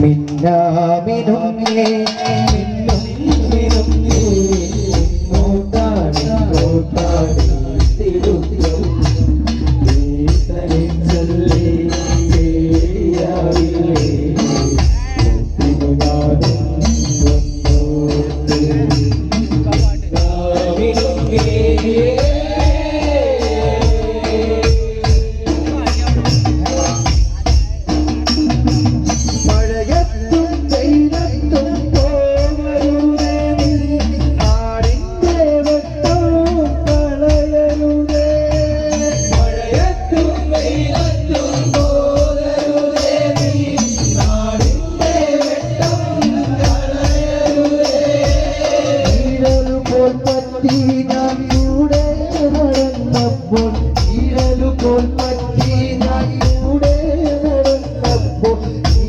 മിന്നാമിനുമേ Medina കൂടെ നടന്നപ്പോൾ ഇരലുപോൽ Medina കൂടെ നടന്നപ്പോൾ ഈ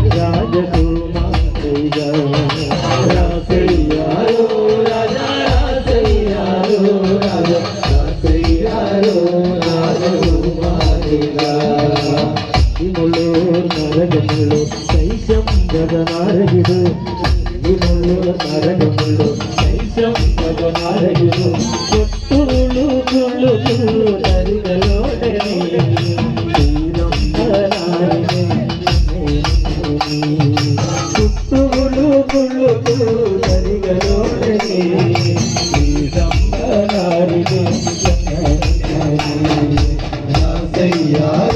నరగములు శైశం గగనారగిడు ఇములు నరగములు శైశం గగనారగిడు కొట్టులు కుళ్ళు నరిగలోడని తీరం నారిని Yeah.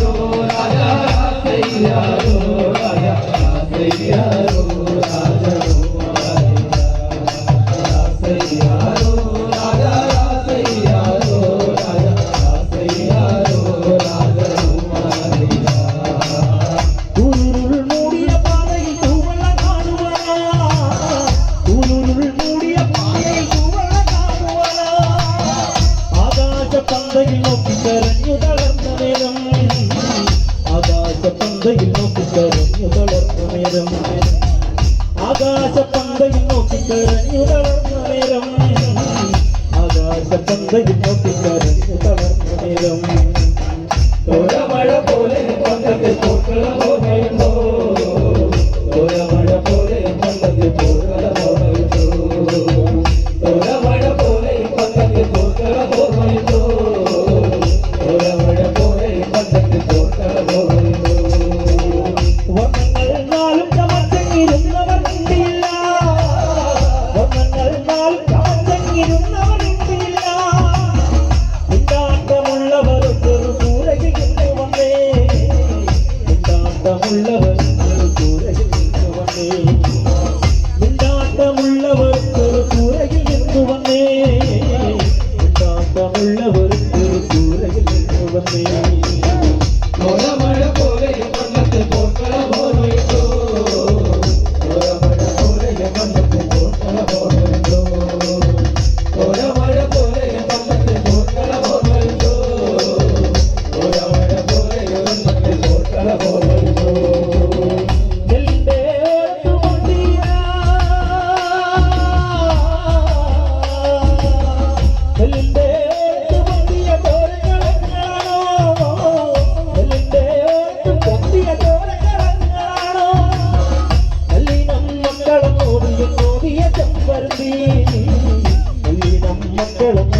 നേരം ആകാശപ്പന്തയിൽ നോക്കിക്കരഞ്ഞു തളർന്ന നേരം. ആകാശപ്പന്തയിൽ നോക്കിക്കരഞ്ഞു തളർന്ന നേരം. ആകാശപ്പന്തയിൽ നോക്കി